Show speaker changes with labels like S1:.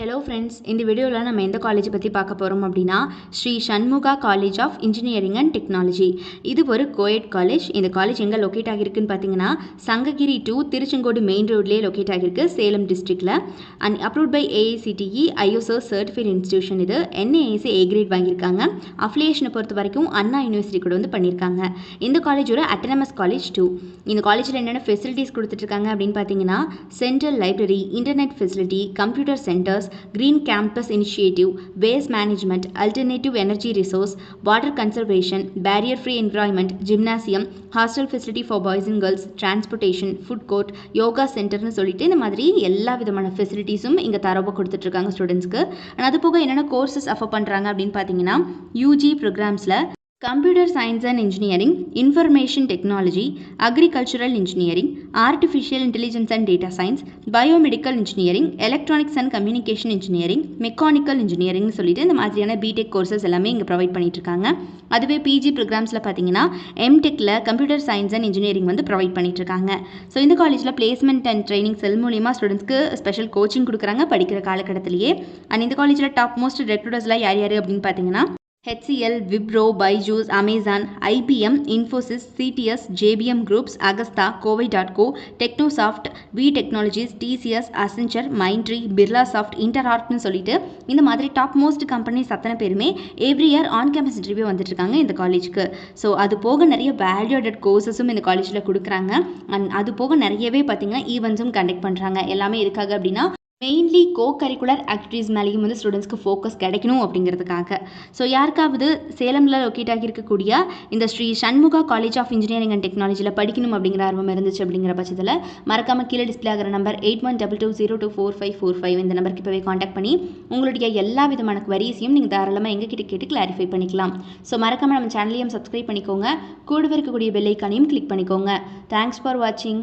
S1: Hello friends இந்த வீடியோவில் நம்ம எந்த காலேஜ் பற்றி பார்க்க போகிறோம் அப்படின்னா Sri Shanmugha college of engineering and technology இது ஒரு கோயட் காலேஜ் இந்த காலேஜ் எங்கே லொக்கேட் ஆகிருக்குன்னு பார்த்தீங்கன்னா சங்ககிரி டூ திருச்செங்கோடு மெயின் ரோட்லேயே லொக்கேட் ஆகிருக்கு சேலம் டிஸ்ட்ரிக்டில் and approved by AICTE ISO certified institution இது. என்ஏஏசி ஏ கிரேட் வாங்கியிருக்காங்க. அஃபிலியேஷனை பொறுத்த வரைக்கும் அண்ணா யூனிவர்சிட்டி கூட வந்து பண்ணியிருக்காங்க. இந்த காலேஜ் ஒரு அட்டனமஸ் காலேஜ் டூ இந்த காலேஜில் என்னென்ன ஃபெசிலிட்டிஸ் கொடுத்துட்ருக்காங்க அப்படின்னு பார்த்தீங்கன்னா central library internet facility computer centres green campus initiative waste management alternative energy resource water conservation barrier free environment gymnasium hostel facility for boys and girls transportation food court yoga சென்டர்னு சொல்லிட்டு இந்த மாதிரி எல்லா விதமான ஃபெசிலிட்டிஸும் இங்கே தரவாக கொடுத்துட்ருக்காங்க ஸ்டூடெண்ட்ஸ்க்கு அண்ட் அது போக என்னென்ன கோர்சஸ் அஃபர் பண்ணுறாங்க அப்படின்னு பார்த்தீங்கன்னா UG ப்ரோக்ராம்ஸில் computer science and engineering information technology agricultural engineering artificial intelligence and data science biomedical engineering electronics and communication engineering mechanical இன்ஜினியரிங்னு சொல்லிட்டு இந்த மாதிரியான பிடெக் கோர்சஸ் எல்லாமே இங்கே ப்ரொவைட் பண்ணிட்டுருக்காங்க. அதுவே பிஜி ப்ரோக்ராம்ஸில் பார்த்தீங்கன்னா எம்டெக்கில் கம்ப்யூட்டர் சயின்ஸ் அண்ட் இன்ஜினியரிங் வந்து ப்ரொவைட் பண்ணிட்டுருக்காங்க. ஸோ இந்த காலேஜில் பிளேஸ்மெண்ட் அண்ட் ட்ரைனிங் செல் மூலியமாக ஸ்டூடெண்ட்ஸ்க்கு ஸ்பெஷல் கோச்சிங் கொடுக்குறாங்க படிக்கிற காலகட்டத்திலேயே. அண்ட் இந்த காலேஜில் டாப் மோஸ்ட் ரெக்ரூட்டர்ஸ்லாம் யார் யார் அப்படின்னு பார்த்தீங்கன்னா HCL Wipro Byju's Amazon IBM Infosys CTS JBM groups Agastha Kovai dot co Technosoft V Technologies TCS Accenture Mindtree Birlasoft இன்டர்ஆர்ட்னு சொல்லிட்டு இந்த மாதிரி டாப் மோஸ்ட் கம்பெனிஸ் அத்தனை பேருமே every year on campus interview வந்துட்டு இருக்காங்க இந்த காலேஜுக்கு ஸோ அது போக நிறைய வேல்யூடட் கோர்சஸும் இந்த காலேஜில் கொடுக்குறாங்க. அண்ட் அது போக நிறையவே பார்த்தீங்கன்னா ஈவெண்ட்ஸும் கண்டக்ட் பண்ணுறாங்க எல்லாமே எதுக்காக அப்படின்னா மெயின்லி கோ கரிக்குலர் ஆக்டிவிட்டீஸ் மேலேயும் வந்து ஸ்டூடெண்ட்ஸ்க்கு ஃபோக்கஸ் கிடைக்கணும் அப்படிங்கிறதுக்காக. ஸோ யாருக்காவது சேலமில் லொக்கேட் ஆகியிருக்கக்கூடிய இந்த Shri Shanmuga college of engineering and டெக்னாலஜியில் படிக்கணும் அப்படிங்கிற ஆர்வம் இருந்துச்சு அப்படிங்கிற பட்சத்தில் மறக்காமல் கீழே டிஸ்பிளே ஆகிற number eight one double two zero two four five four five இந்த நம்பருக்கு இப்போவே காண்டாக்ட் பண்ணி உங்களுடைய எல்லா விதமான குவரிஸையும் நீங்கள் தாராளமாக எங்ககிட்ட கேட்டு கிளாரிஃபை பண்ணிக்கலாம். ஸோ மறக்காமல் நம்ம சேனலையும் சப்ஸ்கிரைப் பண்ணிக்கோங்க. கூடவே இருக்கக்கூடிய பெல்லைக்கானையும் கிளிக் பண்ணிக்கோங்க. தேங்க்ஸ் ஃபார் வாட்சிங்